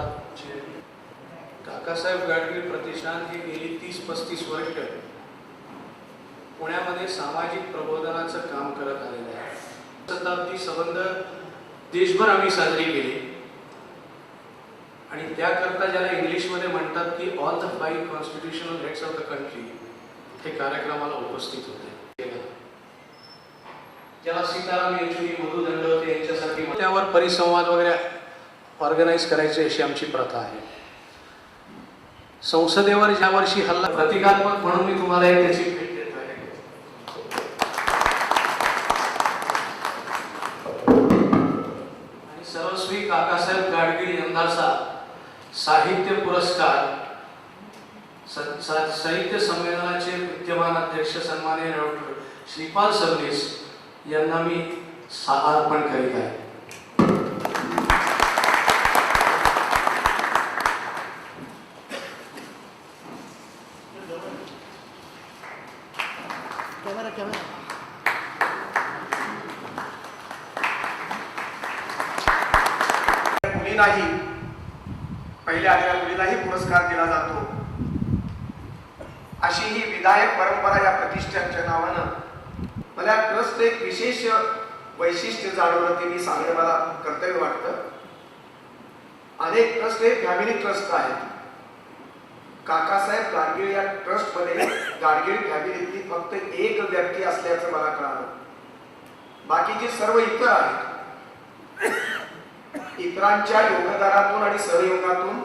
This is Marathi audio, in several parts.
भारताचे काकासाहेब गाडगीळ प्रतिष्ठान हे गेली तीस पस्तीस वर्ष पुण्यामध्ये सामाजिक प्रबोधनाचं काम करत आलेलं आहे. शताब्दी संबंध देशभर आम्ही साजरी केली. आणि त्याकरता ज्याला इंग्लिशमध्ये म्हणतात की all the five constitutional heads of the country हे कार्यक्रमाला उपस्थित होते. ज्याला सीताराम येचुरी मधुदंड होते यांच्यासाठी त्यावर परिसंवाद वगैरे ऑर्गनाईज करायची अशी आमची प्रथा आहे. संसदेवर ज्या वर्षी हल्ला प्रतिकात्मक म्हणून मी तुम्हाला एक त्याची भेट देत आहे. आणि सर्वस्वी काकासाहेब गाडगीळ यंदाचा साहित्य पुरस्कार साहित्य संमेलनाचे विद्यमान अध्यक्ष सन्मान्य डॉक्टर श्रीपाल सबनीस यांना मी अर्पण करीत आहे. कॅमेरा कॅमेरा मुलींनाही पहिल्या आलेल्या मुलीलाही पुरस्कार दिला जातो. अशी ही विधायक परंपरा या प्रतिष्ठानच्या नावानं मला ट्रस्ट एक विशेष वैशिष्ट्य जाणवलं ते मी सांगणं मला कर्तव्य वाटतं. अनेक ट्रस्ट हे फॅमिली ट्रस्ट आहेत. काकासाहेब गाडगीळ या ट्रस्टमध्ये गाडगीळ फॅमिलीतली फक्त एक व्यक्ती असल्याचं मला कळालं. बाकीचे सर्व इतर आहेत. इतरांच्या योगदानातून आणि सहयोगातून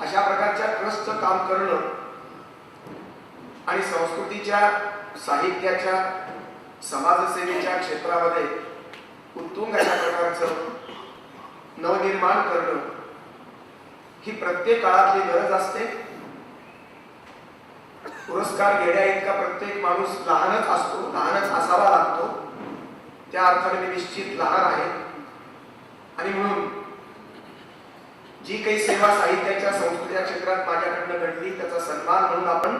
अशा प्रकारच्या ट्रस्टचं काम करणं आणि संस्कृतीच्या साहित्याच्या समाजसेवेच्या क्षेत्रामध्ये उत्तुंग अशा प्रकारचं नवनिर्माण करणं ही प्रत्येक काळातली गरज असते. पुरस्कार घेण्या इतका प्रत्येक माणूस लहानच असतो लहानच असावा लागतो. त्या अर्थाने मी निश्चित लहान आहे. आणि म्हणून जी काही सेवा साहित्याच्या संस्कृतीच्या क्षेत्रात माझ्याकडनं घडली त्याचा सन्मान म्हणून आपण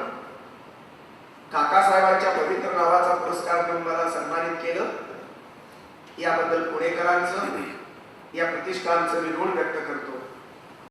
काकासाहेबांच्या पवित्र नावाचा पुरस्कार देऊन मला सन्मानित केलं. याबद्दल पुणेकरांचं या प्रतिष्ठानचं मी ऋण व्यक्त करतो.